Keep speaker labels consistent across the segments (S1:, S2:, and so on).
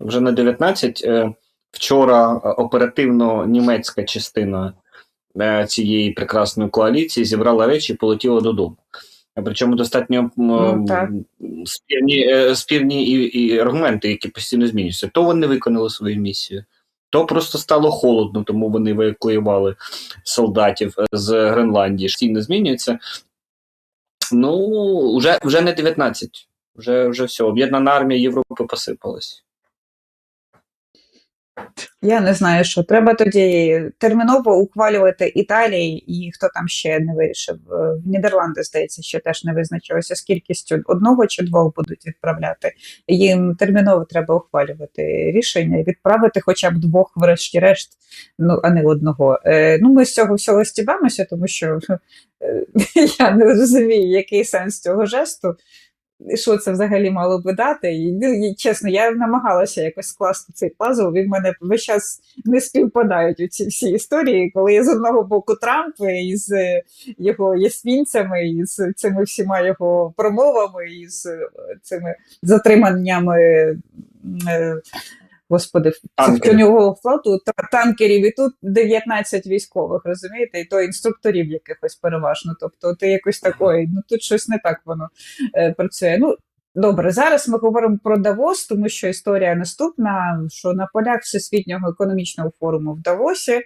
S1: Вже не 19. Е, Вчора е, оперативно німецька частина е, цієї прекрасної коаліції зібрала речі і полетіла додому. Причому достатньо
S2: Ну, так.
S1: спірні, е, спірні і, і аргументи, які постійно змінюються. То вони виконали свою місію, то просто стало холодно, тому вони евакуювали солдатів з Гренландії. Постійно змінюється. Ну, вже, вже не 19. Вже, вже все. Об'єднана армія Європи посипалась.
S2: Я не знаю, що треба тоді терміново ухвалювати Італії і хто там ще не вирішив. Е, В Нідерланди, здається, ще теж не визначилося з кількістю одного чи двох будуть відправляти. Їм терміново треба ухвалювати рішення і відправити хоча б двох, врешті-решт, ну а не одного. Е, ну, ми з цього всього стібаємося, тому що е, я не розумію, який сенс цього жесту. Що це взагалі мало би дати? І, ну, і, чесно, я намагалася якось скласти цей пазл. Він мене весь час не співпадають у ці всі історії, коли я з одного боку Трамп із е, його ясмінцями, і з цими всіма його промовами, і з е, цими затриманнями. Господи, нього флоту та- танкерів, і тут 19 військових, розумієте, і то інструкторів якихось переважно. Тобто, ти якось такої, ну тут щось не так воно е, працює. Ну, добре, зараз ми говоримо про Давос, тому що історія наступна: що на полях Всесвітнього економічного форуму в Давосі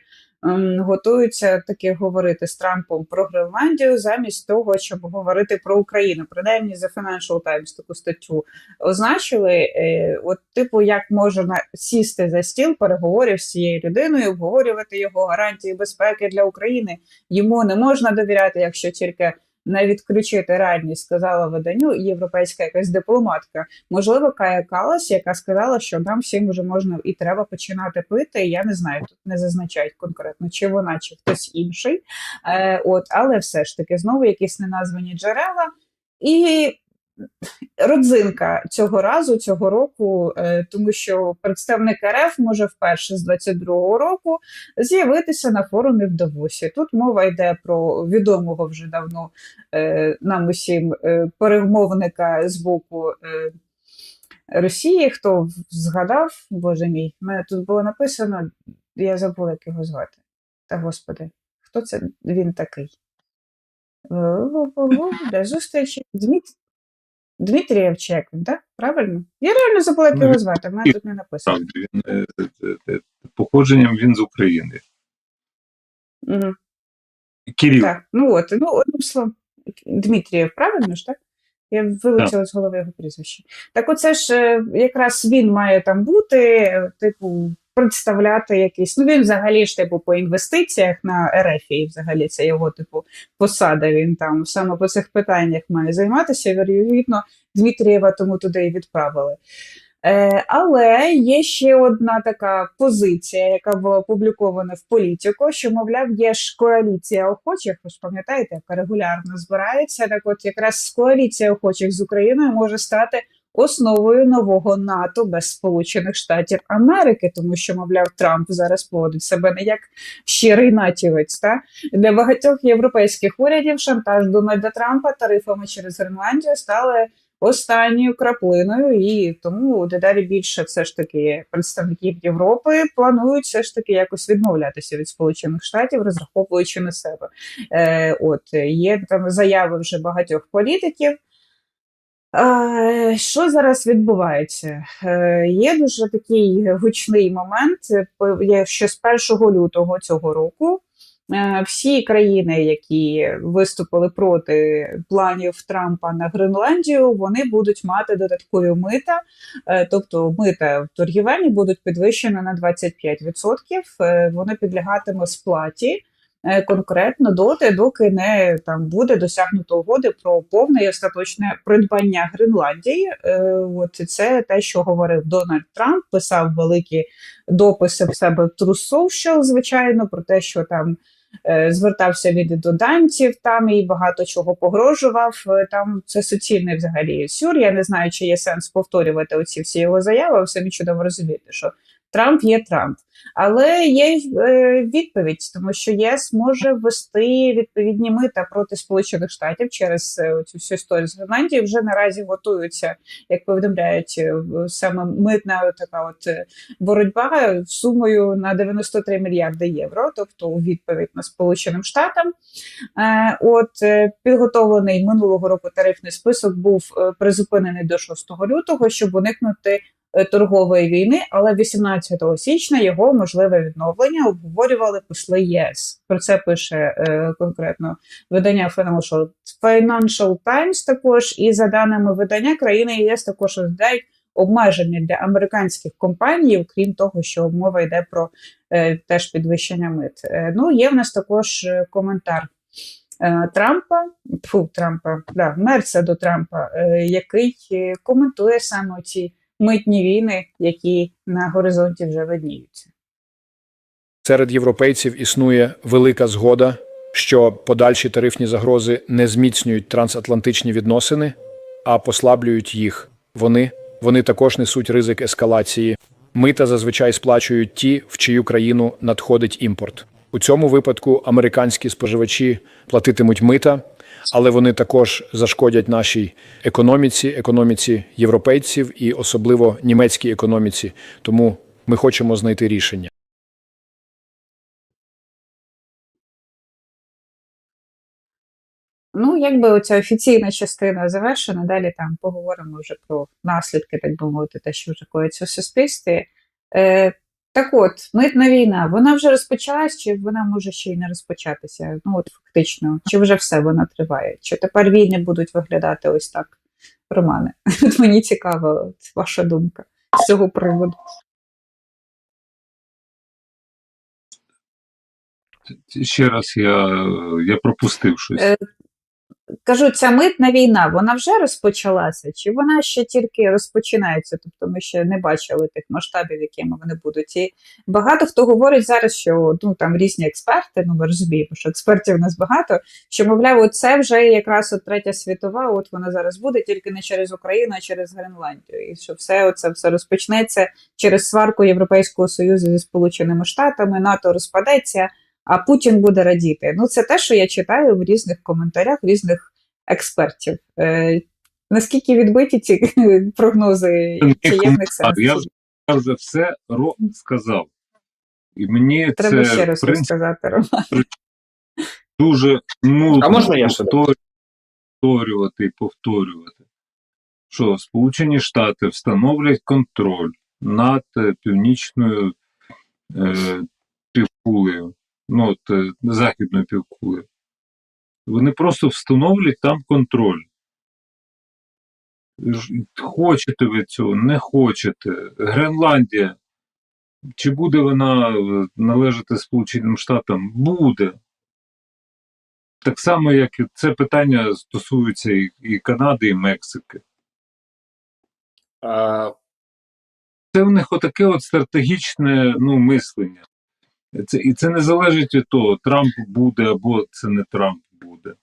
S2: готуються таки говорити з Трампом про Гренландію замість того, щоб говорити про Україну. Принаймні, за Financial Times таку статтю означили. Е, от, типу, як можна сісти за стіл переговорів з цією людиною, обговорювати його гарантії безпеки для України. Йому не можна довіряти, якщо тільки не відключити реальність, сказала виданню європейська якась дипломатка. Можливо, Кая Калас, яка сказала, що нам всім вже можна і треба починати пити. Я не знаю, тут не зазначають конкретно, чи вона, чи хтось інший. Е, от, але все ж таки знову якісь неназвані джерела. І родзинка цього разу, цього року, е, тому що представник РФ може вперше з 22-го року з'явитися на форумі в Давосі. Тут мова йде про відомого вже давно е, нам усім е, перемовника з боку Росії. Хто згадав, боже мій, в мене тут було написано, я забула, як його звати. Та господи, хто це він такий? Для зустрічі. Дмит... Як він, так? Правильно? Я реально забула, як
S3: Ну,
S2: його звати, в мене тут не написано.
S3: Він е, е, е, походженням він з України.
S2: Угу.
S3: Кирил.
S2: Так, ну от, ну одним словом, Дмитрієв, правильно ж так? Я вилетіла з голови його прізвище. Так, оце ж якраз він має там бути, типу, представляти якийсь. Ну він взагалі ж типу по інвестиціях на РФ, і взагалі це його типу посада. Він там саме по цих питаннях має займатися. Вірогідно, Дмитрієва тому туди і відправили. Е, але є ще одна така позиція, яка була опублікована в політику, що, мовляв, є ж коаліція охочих, ви ж пам'ятаєте, яка регулярно збирається. Так от якраз коаліція охочих з Україною може стати основою нового НАТО без Сполучених Штатів Америки, тому що, мовляв, Трамп зараз поводить себе не як щирий натівець. Та? Для багатьох європейських урядів шантаж Дональда Трампа тарифами через Гренландію стали останньою краплиною, і тому дедалі більше все ж таки представників Європи планують все ж таки якось відмовлятися від Сполучених Штатів, розраховуючи на себе. Е, от є там заяви вже багатьох політиків. Що зараз відбувається? Е, Є дуже такий гучний момент, що з 1 лютого цього року. Е, всі країни, які виступили проти планів Трампа на Гренландію, вони будуть мати додаткові мита, е, тобто мита в торгівельні будуть підвищені на 25%, е, Вони підлягатимуть сплаті конкретно доти, доки не там буде досягнуто угоди про повне і остаточне придбання Гренландії. Е, От це те, що говорив Дональд Трамп, писав великі дописи в себе в True Social, звичайно, про те, що там. е, Звертався від до данців там і багато чого погрожував. Е, Там це суцільний взагалі сюр. Я не знаю, чи є сенс повторювати оці всі його заяви. Ви самі чудово розумієте, що Трамп є Трамп. Але є е, відповідь, тому що ЄС може ввести відповідні мита проти Сполучених Штатів через е, цю всю історію з Гренландією. Вже наразі готуються, як повідомляють е, саме митна така от боротьба сумою на 93 мільярди євро, тобто у відповідь на Сполученим Штатам. От підготовлений минулого року тарифний список був призупинений до 6 лютого, щоб уникнути торгової війни, але 18 січня його можливе відновлення обговорювали посли ЄС. Про це пише е, конкретно видання Financial, Financial Times також. І за даними видання, країни ЄС також розглядають обмеження для американських компаній, крім того, що мова йде про е, теж підвищення мит. Е, ну, є в нас також е, коментар. е, Трампа, фу, Трампа, да, мерця до Трампа, е, який е, коментує саме ці митні війни, які на горизонті вже видніються.
S4: Серед європейців існує велика згода, що подальші тарифні загрози не зміцнюють трансатлантичні відносини, а послаблюють їх. Вони, вони також несуть ризик ескалації. Мита зазвичай сплачують ті, в чию країну надходить імпорт. У цьому випадку американські споживачі платитимуть мита, але вони також зашкодять нашій економіці, економіці європейців і особливо німецькій економіці. Тому ми хочемо знайти рішення.
S2: Ну, якби оця офіційна частина завершена, далі там поговоримо вже про наслідки, так би мовити, те, що вже коїться в суспільстві. Е, так от, митна війна, вона вже розпочалась, чи вона може ще й не розпочатися? Ну, от фактично, чи вже все вона триває? Чи тепер війни будуть виглядати ось так? Романе, от мені цікаво от ваша думка з цього приводу.
S3: Ще раз я, я пропустив щось.
S2: Кажу, ця митна війна, вона вже розпочалася, чи вона ще тільки розпочинається? Тобто ми ще не бачили тих масштабів, якими вони будуть. І багато хто говорить зараз, що ну там різні експерти, ну ми розуміємо, що експертів у нас багато. Що мовляв, це вже якраз от третя світова, от вона зараз буде тільки не через Україну, а через Гренландію. І що все оце все розпочнеться через сварку Європейського союзу зі Сполученими Штатами, НАТО розпадеться а Путін буде радіти. Ну, це те, що я читаю в різних коментарях різних експертів. Е, наскільки відбиті ці прогнози, чи є в них сенс?
S3: Я вже, я вже все розказав. І мені
S2: Треба
S3: це
S2: ще раз
S3: в принципі,
S2: розказати, Роман.
S3: дуже нудно
S1: А можна я ще
S3: повторювати і повторювати, що Сполучені Штати встановлять контроль над е, північною е, півкулею, ну, от, е, західною півкулею. Вони просто встановлять там контроль. Хочете ви цього, не хочете. Гренландія. Чи буде вона е, належати Сполученим Штатам? Буде. Так само, як і це питання стосується і, і Канади, і Мексики.
S1: А,
S3: Це в них отаке от стратегічне ну, мислення. Це, і це не залежить від того, Трамп буде або це не Трамп буде.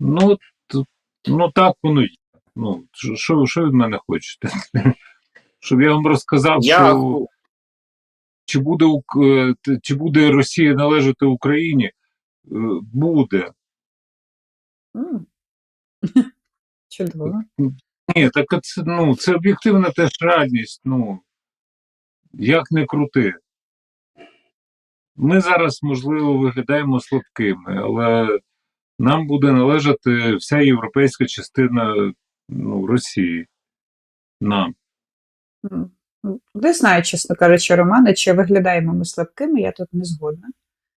S3: Ну, т- ну так воно є. Ну, що- що, від мене хочете? Щоб я вам розказав,
S1: я,
S3: що чи буде, е, чи буде Росія належати Україні? Е, Буде.
S2: Чудово.
S3: Ні, так це, ну, це об'єктивна теж реальність. Ну, як не крути. Ми зараз, можливо, виглядаємо слабкими, але нам буде належати вся європейська частина ну, Росії. Нам.
S2: Не знаю, чесно кажучи, Романе, чи виглядаємо ми слабкими, я тут не згодна.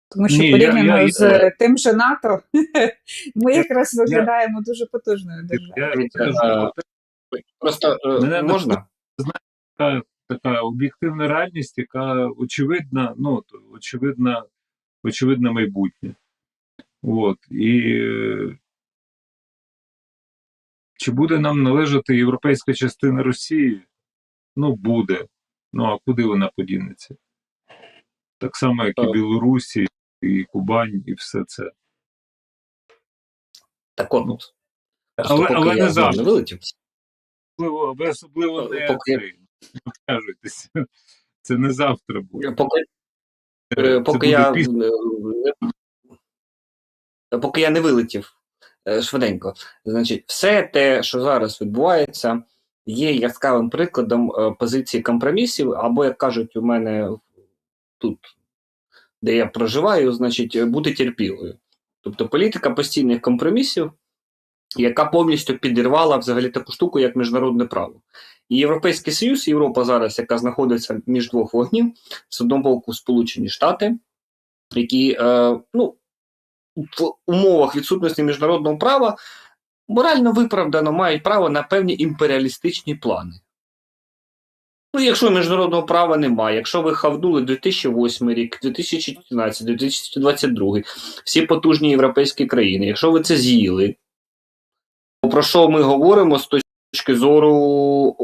S2: Тому що
S3: Ні,
S2: порівняно
S3: я-
S2: з е, тим же НАТО, ми якраз
S3: я-
S2: виглядаємо дуже потужною державою.
S3: Я
S1: Дивіться,
S3: кажу,
S1: просто е,
S3: Мене
S1: можна?
S3: Така об'єктивна реальність, яка очевидна, ну, то очевидна, майбутнє. От. І е, чи буде нам належати європейська частина Росії? Ну, буде. Ну, а куди вона подінеться? Так само, як і. Білорусі, і Кубань, і все це.
S1: Так от. Просто
S3: Але- але не завжди. Особливо, особливо не
S1: Поки-
S3: Кажуть, це не завтра буде.
S1: Поки,
S3: Це
S1: е, поки
S3: буде
S1: я
S3: після.
S1: е, поки я не вилетів е, швиденько. Значить, все те, що зараз відбувається, є яскравим прикладом е, позиції компромісів, або, як кажуть, у мене тут, де я проживаю, значить, е, бути терпілою. Тобто політика постійних компромісів, яка повністю підірвала взагалі таку штуку, як міжнародне право. І Європейський Союз, Європа зараз, яка знаходиться між двох вогнів, з одного боку, Сполучені Штати, які е, ну, в умовах відсутності міжнародного права морально виправдано мають право на певні імперіалістичні плани. Ну, якщо міжнародного права немає, якщо ви хавнули 2008 рік, 2014, 2022, всі потужні європейські країни, якщо ви це з'їли, про що ми говоримо з точки зору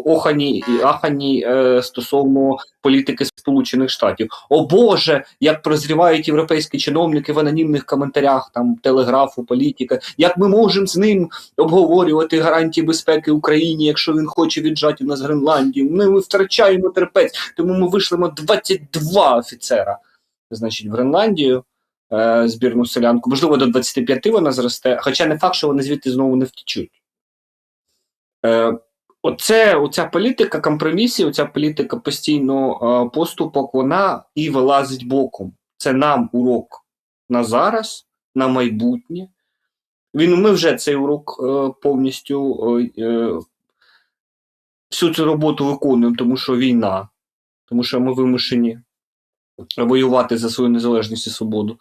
S1: охані і ахані е, стосовно політики Сполучених Штатів? О Боже, як прозрівають європейські чиновники в анонімних коментарях, там телеграфу, політика, як ми можемо з ним обговорювати гарантії безпеки Україні, якщо він хоче віджати нас Гренландію? Ми, ми втрачаємо терпець, тому ми вишлемо 22 офіцера, значить, в Гренландію. Е, Збірну селянку, можливо, до 25 вона зросте, хоча не факт, що вони звідти знову не втечуть. Е, Оце, оця політика компромісів, оця політика постійно е, поступок, вона і вилазить боком. Це нам урок на зараз, на майбутнє. Він, ми вже цей урок повністю всю цю роботу виконуємо, тому що війна, тому що ми вимушені воювати за свою незалежність і свободу.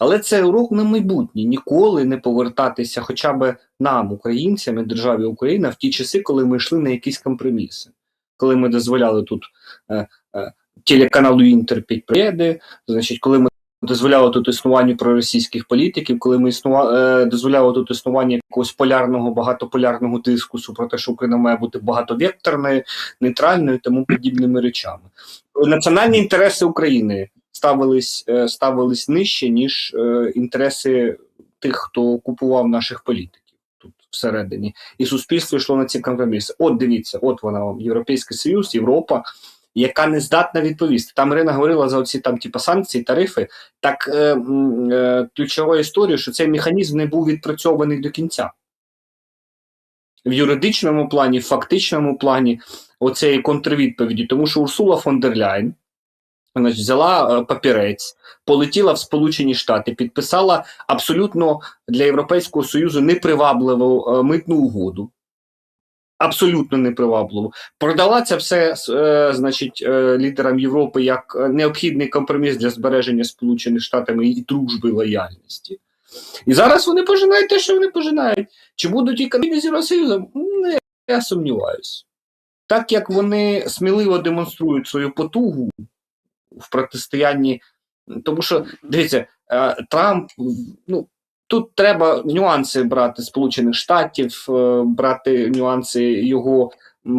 S1: Але це урок на майбутнє. Ніколи не повертатися хоча б нам, українцям і державі Україна, в ті часи, коли ми йшли на якісь компроміси, коли ми дозволяли тут е, е, телеканалу Інтер під приїди, значить, коли ми дозволяли тут існування проросійських політиків, коли ми існува, е, дозволяли тут існування якогось полярного, багатополярного дискусу про те, що Україна має бути багатовекторною, нейтральною тому подібними речами. Національні інтереси України ставились, е, ставились нижче, ніж е, інтереси тих, хто купував наших політиків всередині. І суспільство йшло на ці компроміси. От дивіться, от вона вам, Європейський Союз, Європа, яка не здатна відповісти. Там Ірина говорила за оці там, типу, санкції, тарифи. Так е, е, ключова історія, що цей механізм не був відпрацьований до кінця. В юридичному плані, в фактичному плані оцеї контрвідповіді, тому що Урсула фон дер Ляйн значить, взяла е, папірець, полетіла в Сполучені Штати, підписала абсолютно для Європейського Союзу непривабливу е, митну угоду. Абсолютно непривабливо. Продала це все е, значить, е, лідерам Європи як е, необхідний компроміс для збереження Сполучених Штатами і дружби лояльності. І зараз вони пожинають те, що вони пожинають. Чи будуть каміни з Євросоюзом? Не, я сумніваюся. Так як вони сміливо демонструють свою потугу в протистоянні, тому що дивіться, Трамп, ну тут треба нюанси брати Сполучених Штатів, е, брати нюанси його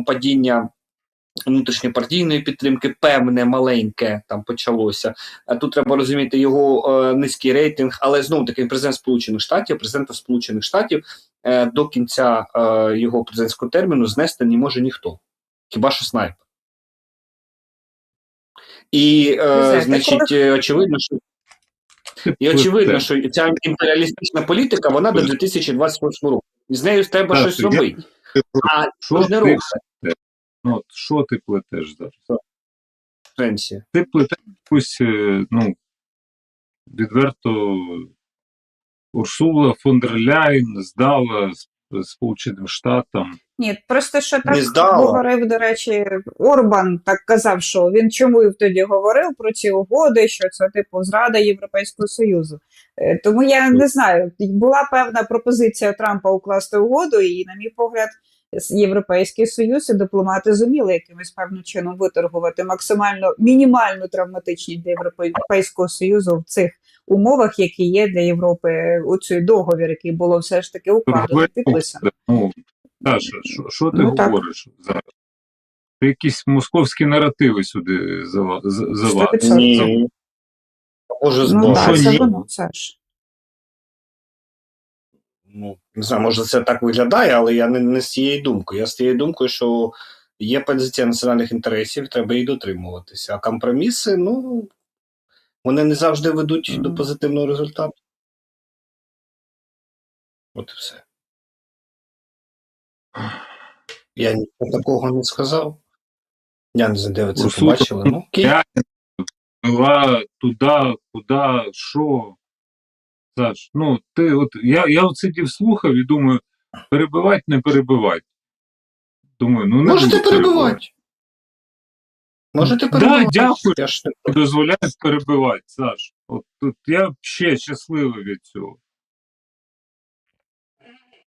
S1: падіння внутрішньопартійної підтримки, певне маленьке там почалося. Тут треба розуміти його е, низький рейтинг, але знову таки президент Сполучених Штатів, президента Сполучених Штатів е, до кінця е, його президентського терміну знести не може ніхто, хіба що снайпер. І, е, значить, е, очевидно, що і очевидно, що ця імперіалістична політика вона до 2028 року. І з нею треба
S3: Так,
S1: щось
S3: я-
S1: робити. А
S3: Що
S1: ж не робиться
S3: ну, що ти плетеш зараз?
S1: Пенсія.
S3: Ти плетеш якусь, е, ну, відверто Урсула фон дер Ляйн здала Сполученим Штатам.
S2: Ні, просто що так говорив, до речі, Орбан так казав, що він чому і тоді говорив про ці угоди, що це типу зрада Європейського Союзу. Е, Тому я не знаю, була певна пропозиція Трампа укласти угоду, і, на мій погляд, Європейський Союз і дипломати зуміли якимось певним чином виторгувати максимально мінімально травматичні для Європейського Союзу в цих умовах, які є для Європи у цей договір, який було все ж таки укладено, підписано.
S3: Ну, Саша, що, що ти
S2: Ну, так.
S3: говориш зараз? Ти якісь московські наративи сюди зава- з- завадив.
S2: 100%.
S1: Ні. Може,
S2: Ну так,
S3: що
S2: це
S3: ні?
S2: воно, це ж.
S1: ну, не знаю, може це так виглядає, але я не, не з цією думкою. Я з цією думкою, що Є позиція національних інтересів, треба її дотримуватися. А компроміси, ну, вони не завжди ведуть до позитивного результату. От і все. Я нічого такого не сказав. Я не знаю, де ви це
S3: Урсула
S1: побачили. Ну, окей.
S3: Туди, куди, що. Саш, ну ти от я, я от сидів слухав і думаю, перебивати, не перебивати. Думаю, ну не
S1: Можете перебивати. Можете
S3: Да, дякую.
S1: Я ж не
S3: Дозволяють перебивати, Саш. От, от я ще щасливий від цього.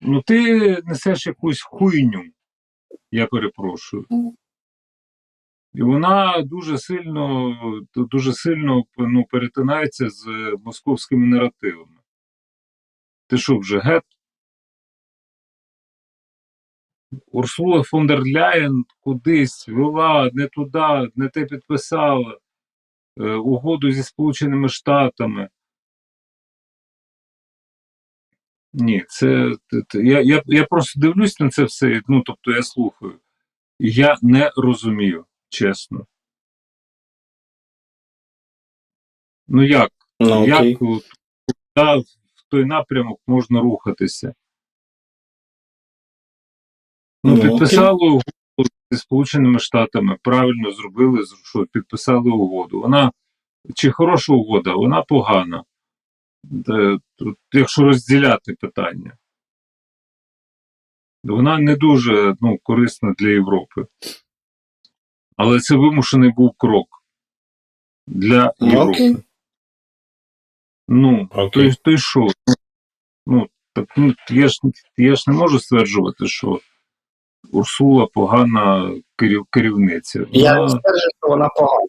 S3: Ну, ти несеш якусь хуйню, я перепрошую. І вона дуже сильно, дуже сильно ну, перетинається з московськими наративами. Ти що вже гет? Урсула фон дер Ляєн кудись вела не туди, не те підписала е, угоду зі Сполученими Штатами. Ні, це т- я, я, я просто дивлюсь на це все, ну тобто я слухаю. Я не розумію, чесно. Ну як?
S1: Ну,
S3: як от, куди в той напрямок можна рухатися? Ну,
S1: Ну,
S3: підписали угоду зі Сполученими Штатами, правильно зробили, що підписали угоду. Вона чи хороша угода, вона погана. Де, тут, якщо розділяти питання. Вона не дуже ну, корисна для Європи. Але це вимушений був крок для
S1: Ну,
S3: Європи.
S1: окей.
S3: Ну,
S1: Окей.
S3: то й що? Ну, так, ну, я, ж, я ж не можу стверджувати, що Урсула погана керів, керівниця.
S1: Я не
S3: Вона-
S1: стверджую, що вона погана.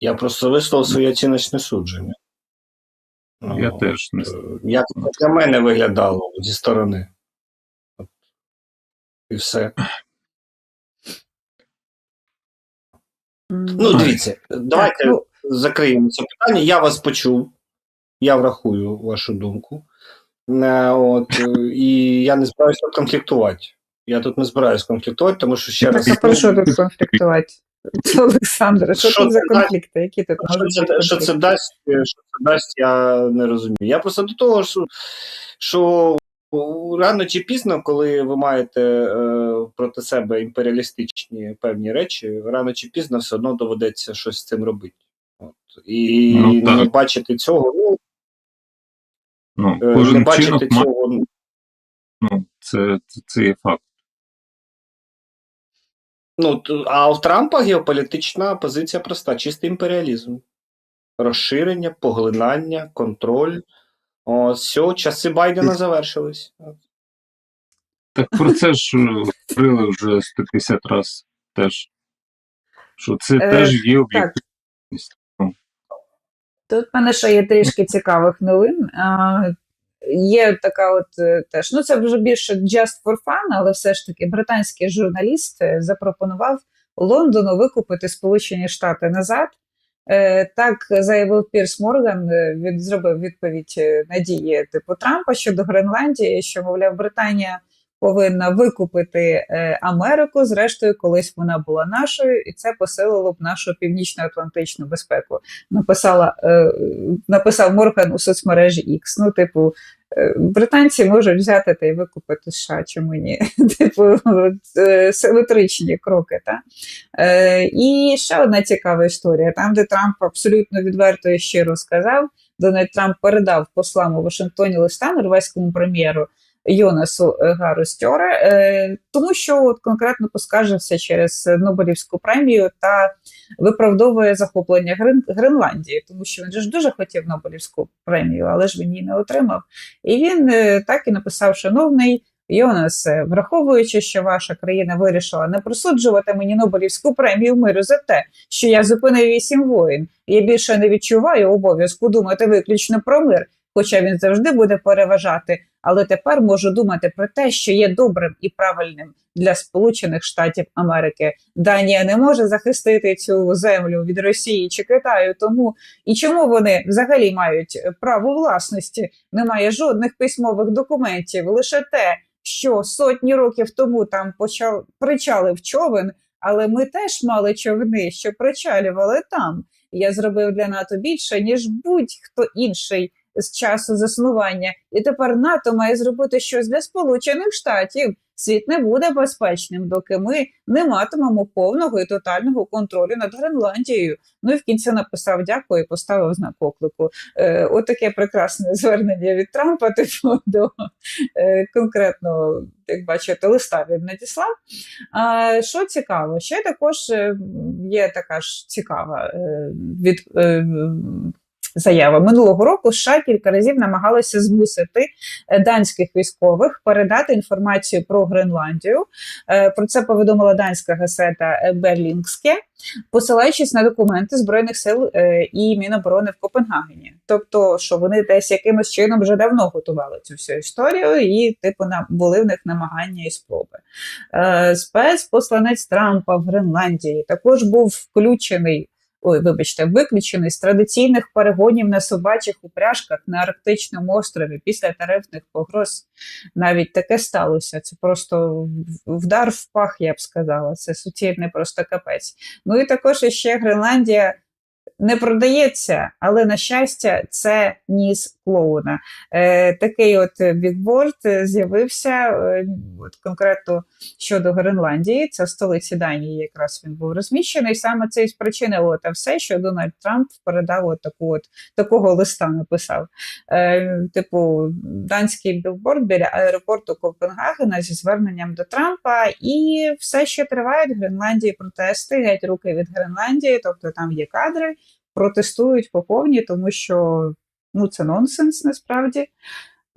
S1: Я просто висловив своє оціночне судження. Ну,
S3: я теж не
S1: е, Як для мене виглядало зі сторони. От. І все. Ну, дивіться, давайте
S2: ну,
S1: закриємо це питання. Я вас почув. Я врахую вашу думку. Е, От, е, і я не збираюся конфліктувати. Я тут не збираюся конфліктувати, тому що ще раз.
S2: так, а про що тут конфліктувати? Це Олександр, що
S1: Що
S2: тут за конфлікти? Які тут
S1: Що
S2: можуть
S1: це,
S2: бути
S1: що це дасть, що це дасть, я не розумію. Я просто до того, що, що рано чи пізно, коли ви маєте е, проти себе імперіалістичні певні речі, рано чи пізно все одно доведеться щось з цим робити. От. І
S3: Ну,
S1: не бачити цього, ну,
S3: ну,
S1: е, не бачити
S3: вчинок має,
S1: цього. ну,
S3: ну, це, це, це є факт.
S1: Ну, а у Трампа геополітична позиція проста: чистий імперіалізм. Розширення, поглинання, контроль. О, все, часи Байдена завершились.
S3: Так про це ж е, говорили вже 150 разів теж. Що це
S2: Е,
S3: теж є об'єктивність.
S2: Тут в мене ще є трішки цікавих новин. Є така от е, теж, ну це вже більше just for fun, але все ж таки британський журналіст е, запропонував Лондону викупити Сполучені Штати назад. Е, Так заявив Пірс Морган, він зробив відповідь надії типу Трампа щодо Гренландії, що, мовляв, Британія повинна викупити Америку. Зрештою, колись вона була нашою, і це посилило б нашу північно-атлантичну безпеку написала, написав Морган у соцмережі X. Ну, типу, британці можуть взяти та й викупити США, чому ні? Типу, е, симетричні кроки. Та? Е, і ще одна цікава історія, там, де Трамп абсолютно відверто і щиро сказав, Дональд Трамп передав послам у Вашингтоні листа норвезькому прем'єру. Йонасу е, Гару Стьоре, тому що от конкретно поскаржився через Нобелівську премію та виправдовує захоплення Грен... Гренландії, тому що він же ж дуже хотів Нобелівську премію, але ж він її не отримав. І він е, так і написав: Шановний Йонас, е, враховуючи, що ваша країна вирішила не присуджувати мені Нобелівську премію миру за те, що я зупинив вісім воїн, я більше не відчуваю обов'язку думати виключно про мир. Хоча він завжди буде переважати, але тепер можу думати про те, що є добрим і правильним для Сполучених Штатів Америки. Данія не може захистити цю землю від Росії чи Китаю. Тому і чому вони взагалі мають право власності? Немає жодних письмових документів, лише те, що сотні років тому там почав причалив човен, але ми теж мали човни, що причалювали там. Я зробив для НАТО більше, ніж будь-хто інший з часу заснування. І тепер НАТО має зробити щось для Сполучених Штатів. Світ не буде безпечним, доки ми не матимемо повного і тотального контролю над Гренландією. Ну і в кінці написав дякую і поставив знак оклику. Е, отаке прекрасне звернення від Трампа, типу, до е, конкретно, як бачите, листа він надіслав. А, що цікаво, ще також е, є така ж цікава е, від. Е, Заява минулого року США кілька разів намагалися змусити е, данських військових передати інформацію про Гренландію. Е, Про це повідомила данська газета е, Берлінгське, посилаючись на документи збройних сил і Міноборони в Копенгагені. Тобто, що вони десь якимось чином вже давно готували цю всю історію, і типу на були в них намагання і спроби. Спецпосланець Трампа в Гренландії також був включений. Ой, вибачте, виключений з традиційних перегонів на собачих упряжках на Арктичному острові після тарифних погроз. Навіть таке сталося. Це просто вдар в пах, я б сказала. Це суцільний просто капець. Ну і також іще Гренландія не продається, але на щастя, це ніс клоуна. Е, такий от бікборд з'явився е, от конкретно щодо Гренландії. Це столиці Данії, якраз він був розміщений. Саме це і спричинило те все, що Дональд Трамп передав от таку от такого листа. Написав. Е, типу, данський білборд біля аеропорту Копенгагена зі зверненням до Трампа, і все ще тривають в Гренландії протести, геть руки від Гренландії, тобто там є кадри, протестують по повній, тому що ну, це нонсенс насправді.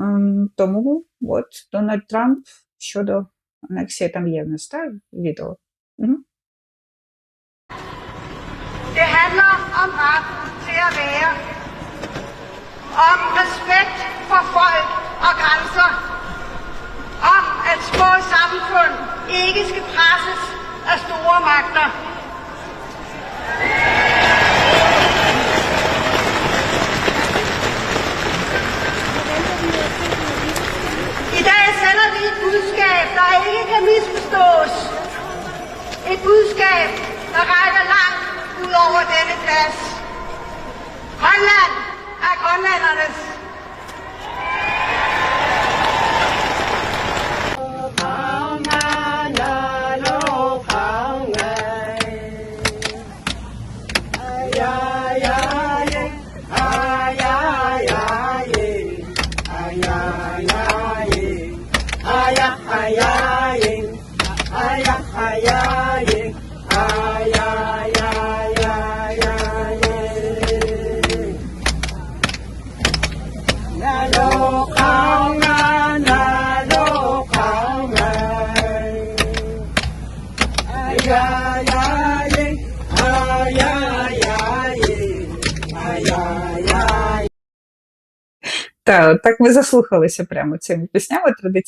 S2: Ем, тому от Дональд Трамп щодо анексії там є в нас так, відео. Мгм.
S5: Det handler om retten til at være. Om respekt for folk og grænser. Om at små samfund ikke skal presses af store magter. I dag sender vi et budskab, der ikke kan misforstås. Et budskab, der rækker langt ud over denne plads. Grønland er grønlandernes
S2: Так, так ми заслухалися прямо цими піснями традиційними.